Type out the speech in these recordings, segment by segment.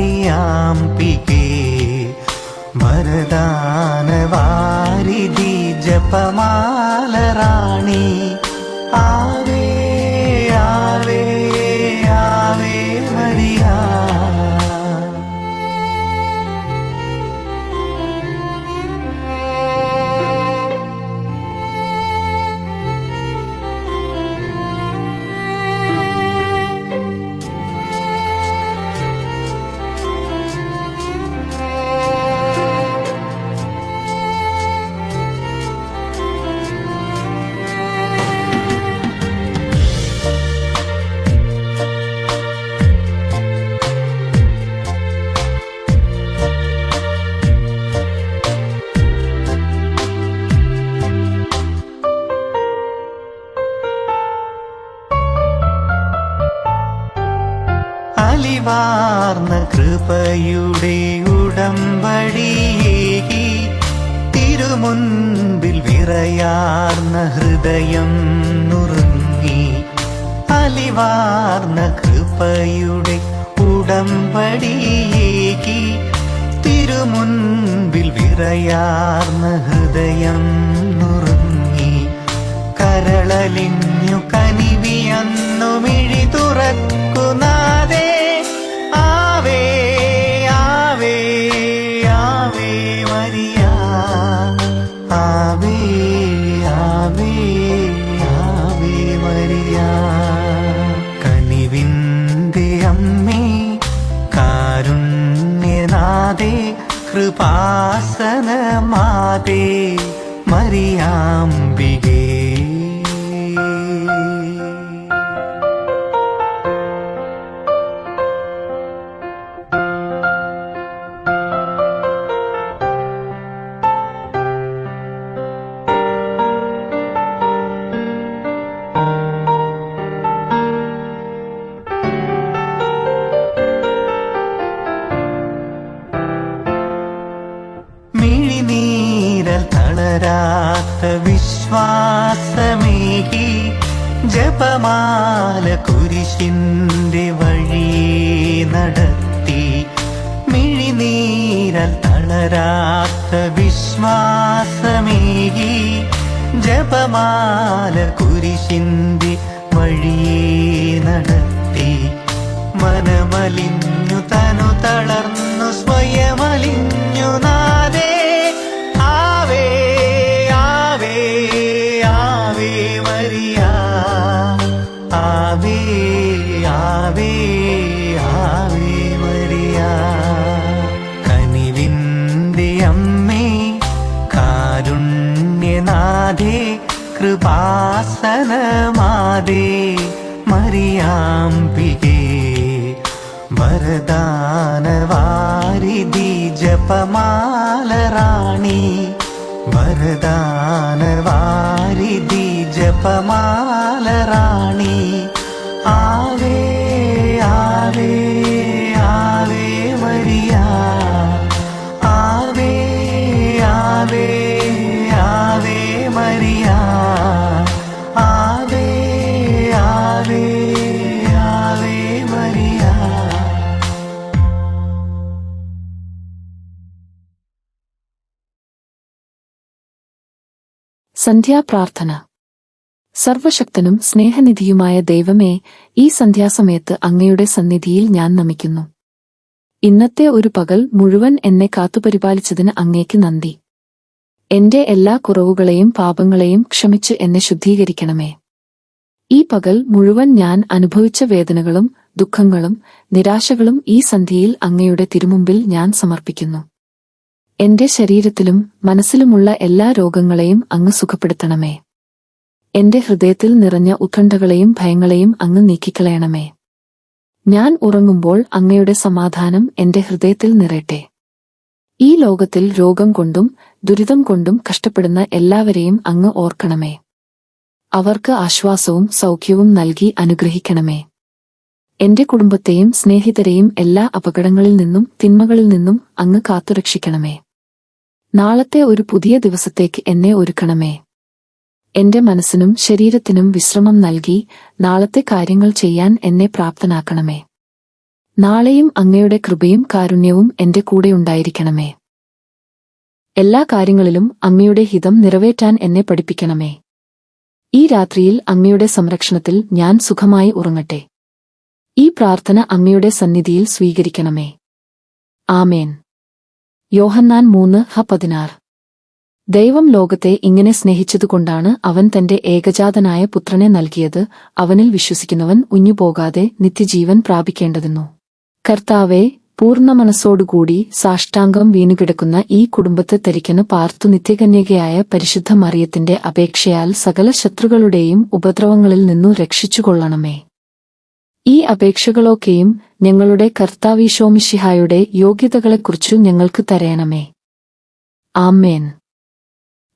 മറിയാംബികേ വരദാനവാരിധി ജപമാലറാണി ആവേ അലിവാർന്ന കൃപയുടെ ഉടമ്പടിയേകി തിരുമുൻപിൽ വിറയാർന്ന ഹൃദയം നുറുങ്ങി അലിവാർന്ന കൃപയുടെ ഉടമ്പടിയേകി തിരുമുൻപിൽ വിറയാർന്ന ഹൃദയം നുറുങ്ങി കരളലിഞ്ഞു കനിവിയന്നു മിഴി കൃപാസനമാതേ മറിയാംബികേ മിഴിനീരൽ തളരാത്ത വിശ്വാസമേകി ജപമാല കുരിശിന്റെ വഴി നടത്തി മിഴിനീരൽ തളരാത്ത വിശ്വാസമേകി ജപമാല കുരിശിന്റെ വഴി നടത്തി മനമലിഞ്ഞു തനു തളർന്നു കൃപാസനമാതേ മറിയാംബികേ വരദാനവാരിധി ജപമാലറാണി വരദാനവാരിധി ജപമാലറാണി സന്ധ്യാപ്രാർത്ഥന. സർവശക്തനും സ്നേഹനിധിയുമായ ദൈവമേ ഈ സന്ധ്യാസമയത്ത് അങ്ങയുടെ സന്നിധിയിൽ ഞാൻ നമിക്കുന്നു. ഇന്നത്തെ ഒരു പകൽ മുഴുവൻ എന്നെ കാത്തുപരിപാലിച്ചതിന് അങ്ങേക്ക് നന്ദി. എന്റെ എല്ലാ കുറവുകളെയും പാപങ്ങളെയും ക്ഷമിച്ച് എന്നെ ശുദ്ധീകരിക്കണമേ. ഈ പകൽ മുഴുവൻ ഞാൻ അനുഭവിച്ച വേദനകളും ദുഃഖങ്ങളും നിരാശകളും ഈ സന്ധ്യയിൽ അങ്ങയുടെ തിരുമുമ്പിൽ ഞാൻ സമർപ്പിക്കുന്നു. എന്റെ ശരീരത്തിലും മനസ്സിലുമുള്ള എല്ലാ രോഗങ്ങളെയും അങ്ങ് സുഖപ്പെടുത്തണമേ. എന്റെ ഹൃദയത്തിൽ നിറഞ്ഞ ഉത്കണ്ഠകളെയും ഭയങ്ങളെയും അങ്ങ് നീക്കിക്കളയണമേ. ഞാൻ ഉറങ്ങുമ്പോൾ അങ്ങയുടെ സമാധാനം എന്റെ ഹൃദയത്തിൽ നിറയട്ടെ. ഈ ലോകത്തിൽ രോഗം കൊണ്ടും ദുരിതം കൊണ്ടും കഷ്ടപ്പെടുന്ന എല്ലാവരെയും അങ്ങ് ഓർക്കണമേ. അവർക്ക് ആശ്വാസവും സൗഖ്യവും നൽകി അനുഗ്രഹിക്കണമേ. എന്റെ കുടുംബത്തെയും സ്നേഹിതരെയും എല്ലാ അപകടങ്ങളിൽ നിന്നും തിന്മകളിൽ നിന്നും അങ്ങ് കാത്തുരക്ഷിക്കണമേ. നാളത്തെ ഒരു പുതിയ ദിവസത്തേക്ക് എന്നെ ഒരുക്കണമേ. എന്റെ മനസ്സിനും ശരീരത്തിനും വിശ്രമം നൽകി നാളത്തെ കാര്യങ്ങൾ ചെയ്യാൻ എന്നെ പ്രാപ്തനാക്കണമേ. നാളെയും അങ്ങയുടെ കൃപയും കാരുണ്യവും എന്റെ കൂടെയുണ്ടായിരിക്കണമേ എല്ലാ കാര്യങ്ങളിലും അങ്ങയുടെ ഹിതം നിറവേറ്റാൻ എന്നെ പഠിപ്പിക്കണമേ. ഈ രാത്രിയിൽ അങ്ങയുടെ സംരക്ഷണത്തിൽ ഞാൻ സുഖമായി ഉറങ്ങട്ടെ. ഈ പ്രാർത്ഥന അങ്ങയുടെ സന്നിധിയിൽ സ്വീകരിക്കണമേ. ആമേൻ. യോഹന്നാൻ മൂന്ന് ഹ പതിനാറ്. ദൈവം ലോകത്തെ ഇങ്ങനെ സ്നേഹിച്ചതുകൊണ്ടാണ് അവൻ തന്റെ ഏകജാതനായ പുത്രനെ നൽകിയത് അവനിൽ വിശ്വസിക്കുന്നവൻ ഉഞ്ഞുപോകാതെ നിത്യജീവൻ പ്രാപിക്കേണ്ടതെന്നു. കർത്താവെ പൂർണ മനസ്സോടുകൂടി സാഷ്ടാംഗം വീണുകിടക്കുന്ന ഈ കുടുംബത്തെ തരിക്കന് പാർത്തു നിത്യകന്യകയായ പരിശുദ്ധ മറിയത്തിന്റെ അപേക്ഷയാൽ സകല ശത്രുക്കളുടെയും ഉപദ്രവങ്ങളിൽ നിന്നു രക്ഷിച്ചുകൊള്ളണമേ. ഈ അപേക്ഷകളൊക്കെയും ഞങ്ങളുടെ കർത്താവിശോമിഷിഹായുടെ യോഗ്യതകളെക്കുറിച്ചു ഞങ്ങൾക്ക് തരയണമേ ആമേൻ.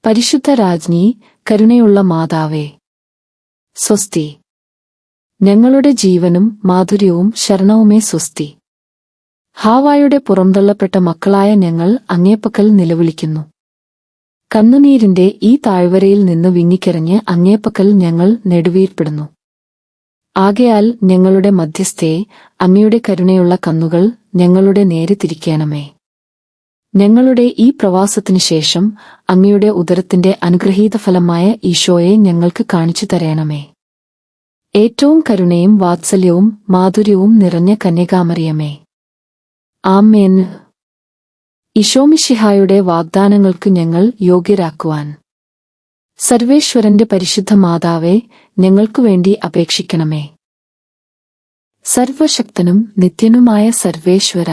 പരിശുദ്ധ രാജ്ഞി കരുണയുള്ള മാതാവേ. സ്വസ്തി. ഞങ്ങളുടെ ജീവനും മാധുര്യവും ശരണവുമേ സ്വസ്തി. ഹാവായുടെ പുറന്തള്ളപ്പെട്ട മക്കളായ ഞങ്ങൾ അങ്ങേപ്പക്കൽ നിലവിളിക്കുന്നു. കന്നുനീരിന്റെ ഈ താഴ്വരയിൽ നിന്ന് വിങ്ങിക്കരഞ്ഞ് അങ്ങേപ്പക്കൽ ഞങ്ങൾ നെടുവീർപ്പെടുന്നു. ആകയാൽ ഞങ്ങളുടെ മധ്യസ്ഥയെ അങ്ങയുടെ കരുണയുള്ള കന്നുകൾ ഞങ്ങളുടെ നേരെ തിരിക്കണമേ. ഞങ്ങളുടെ ഈ പ്രവാസത്തിനു ശേഷം അങ്ങയുടെ ഉദരത്തിന്റെ അനുഗ്രഹീത ഫലമായ ഈശോയെ ഞങ്ങൾക്ക് കാണിച്ചു തരയണമേ ഏറ്റവും കരുണയും വാത്സല്യവും മാധുര്യവും നിറഞ്ഞ കന്യകാമറിയമേ. ആമേൻ. ഇഷോമിഷിഹായുടെ വാഗ്ദാനങ്ങൾക്ക് ഞങ്ങൾ യോഗ്യരാക്കുവാൻ സർവേശ്വരന്റെ പരിശുദ്ധ മാതാവെ ഞങ്ങൾക്കു വേണ്ടി അപേക്ഷിക്കണമേ. സർവശക്തനും നിത്യനുമായ സർവേശ്വര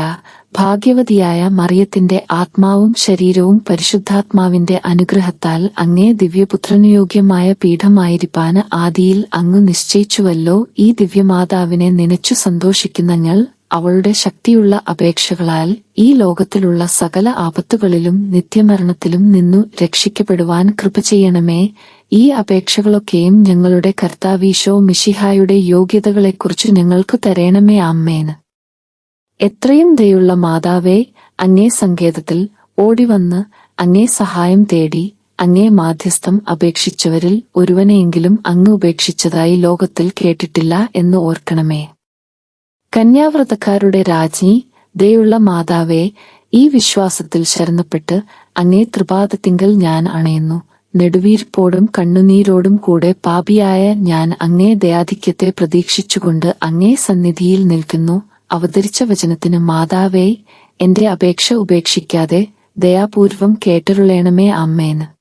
ഭാഗ്യവതിയായ മറിയത്തിന്റെ ആത്മാവും ശരീരവും പരിശുദ്ധാത്മാവിന്റെ അനുഗ്രഹത്താൽ അങ്ങേ ദിവ്യപുത്രനുയോഗ്യമായ പീഠമായിരിക്കാൻ ആദിയിൽ അങ്ങ് നിശ്ചയിച്ചുവല്ലോ ഈ ദിവ്യമാതാവിനെ നനച്ചു സന്തോഷിക്കുന്ന ഞങ്ങൾ അവളുടെ ശക്തിയുള്ള അപേക്ഷകളാൽ ഈ ലോകത്തിലുള്ള സകല ആപത്തുകളിലും നിത്യമരണത്തിലും നിന്നു രക്ഷിക്കപ്പെടുവാൻ കൃപ ചെയ്യണമേ. ഈ അപേക്ഷകളൊക്കെയും ഞങ്ങളുടെ കർത്താവീശോ മിഷിഹായുടെ യോഗ്യതകളെക്കുറിച്ച് ഞങ്ങൾക്ക് തരേണമേ. അമ്മേന് എത്രയും ദയുള്ള മാതാവേ അങ്ങേ സങ്കേതത്തിൽ ഓടിവന്ന് അങ്ങേ സഹായം തേടി അങ്ങേ മാധ്യസ്ഥം അപേക്ഷിച്ചവരിൽ ഒരുവനെയെങ്കിലും അങ്ങ് ഉപേക്ഷിച്ചതായി ലോകത്തിൽ കേട്ടിട്ടില്ല എന്ന് ഓർക്കണമേ. കന്യാവ്രതക്കാരുടെ രാജ്ഞി ദയുള്ള മാതാവേ ഈ വിശ്വാസത്തിൽ ശരണപ്പെട്ട് അങ്ങേ തൃപാദത്തിങ്കൽ ഞാൻ അണയുന്നു. നെടുവീർപ്പോടും കണ്ണുനീരോടും കൂടെ പാപിയായ ഞാൻ അങ്ങേ ദയാധിക്യത്തെ പ്രതീക്ഷിച്ചുകൊണ്ട് അങ്ങേ സന്നിധിയിൽ നിൽക്കുന്നു. അവതരിച്ച വചനത്തിന് മാതാവേ എന്റെ അപേക്ഷ ഉപേക്ഷിക്കാതെ ദയാപൂർവം കേട്ടരുളേണമേ അമ്മേന്